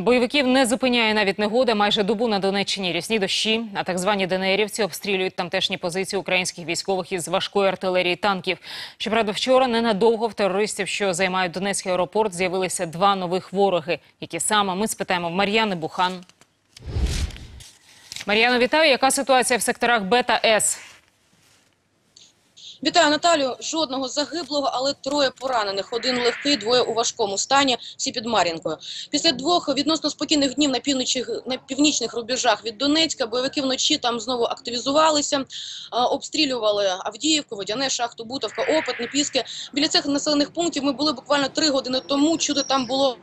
Бойовиків не зупиняє навіть негода. Майже добу на Донеччині рясні дощі, а так звані ДНРівці обстрілюють тамтешні позиції українських військових із важкої артилерії танків. Щоправда, вчора ненадовго в терористів, що займають Донецький аеропорт, з'явилися два нових вороги. Які саме ми спитаємо Мар'яни Бухан. Мар'яно, вітаю. Яка ситуація в секторах Б та С? Вітаю Наталю. Жодного загиблого, але троє поранених. Один легкий, двоє у важкому стані. Всі під Мар'їнкою. Після двох відносно спокійних днів на півночі на північних рубежах від Донецька бойовики вночі там знову активізувалися, обстрілювали Авдіївку, Водяне, Шахту, Бутовка, Опитне, Піски. Біля цих населених пунктів ми були буквально три години тому. Чути там було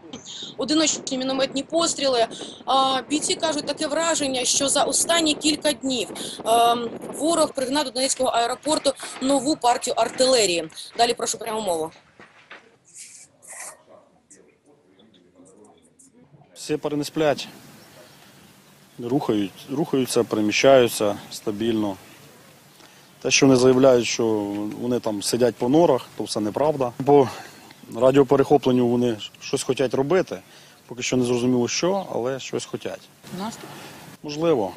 одиночні мінометні постріли. А, бійці кажуть таке враження, що за останні кілька днів ем, ворог пригнав до Донецького аеропорту нову партію артилерії. Далі прошу пряму мову. Сепари не сплять. Рухають, рухаються, переміщаються стабільно. Те, що вони заявляють, що вони там сидять по норах, то все неправда. По радіоперехопленню вони щось хочуть робити. Поки що не зрозуміло що, але щось хочуть. Наступ? Можливо.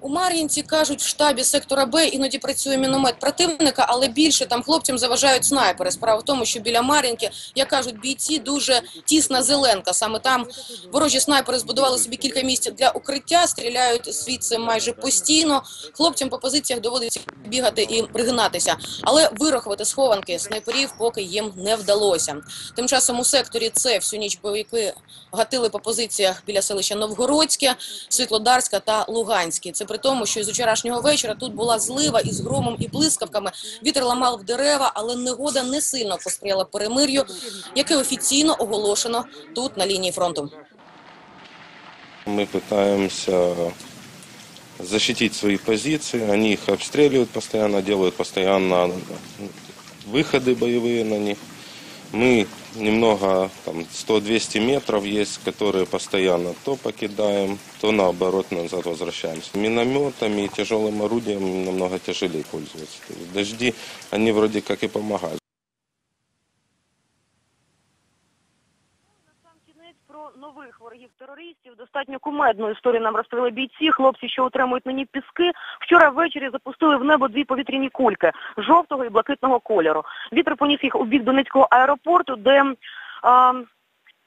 У Мар'їнці кажуть, в штабі сектора Б іноді працює міномет противника, але більше там хлопцям заважають снайпери. Справа в тому, що біля Мар'їнки, як кажуть бійці, дуже тісна зеленка. Саме там ворожі снайпери збудували собі кілька місць для укриття, стріляють звідси майже постійно. Хлопцям по позиціях доводиться бігати і пригинатися. Але вирахувати схованки снайперів поки їм не вдалося. Тим часом у секторі С всю ніч бойовики гатили по позиціях біля селища Новгородське, Світлодарська та Луганське. Це при тому, що з вчорашнього вечора тут була злива із громом і блискавками. Вітер ламав в дерева, але негода не сильно посприяла перемир'ю, яке офіційно оголошено тут на лінії фронту. Мы пытаемся защитить свои позиции, они их обстреливают постоянно, делают постоянно выходы боевые на них. Мы немного, там 100-200 метров есть, которые постоянно то покидаем, то наоборот назад возвращаемся. Минометами и тяжелым орудием намного тяжелее пользоваться. Дожди, они вроде как и помогают. Кінець про нових ворогів терористів. Достатньо кумедну історію нам розповіли бійці. Хлопці, що утримують нині піски, вчора ввечері запустили в небо дві повітряні кульки жовтого і блакитного кольору. Вітер поніс їх у бік Донецького аеропорту, де. А,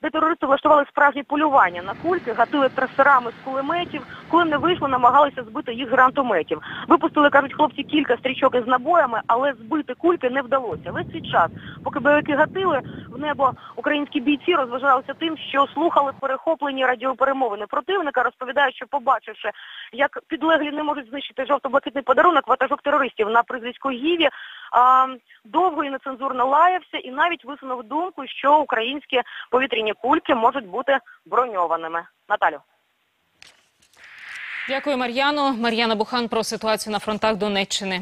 де терористи влаштували справжнє полювання на кульки, гатили трасерами з кулеметів. Коли не вийшло, намагалися збити їх з гранатометів. Випустили, кажуть хлопці, кілька стрічок із набоями, але збити кульки не вдалося. Весь цей час, поки бойовики гатили, небо українські бійці розважалися тим, що слухали перехоплені радіоперемовини противника, розповідають, що побачивши, як підлеглі не можуть знищити жовто-блакитний подарунок, ватажок терористів на прізвисько Гіві, а, довго і нецензурно лаявся і навіть висунув думку, що українські повітряні кульки можуть бути броньованими. Наталю. Дякую, Мар'яно. Мар'яна Бухан про ситуацію на фронтах Донеччини.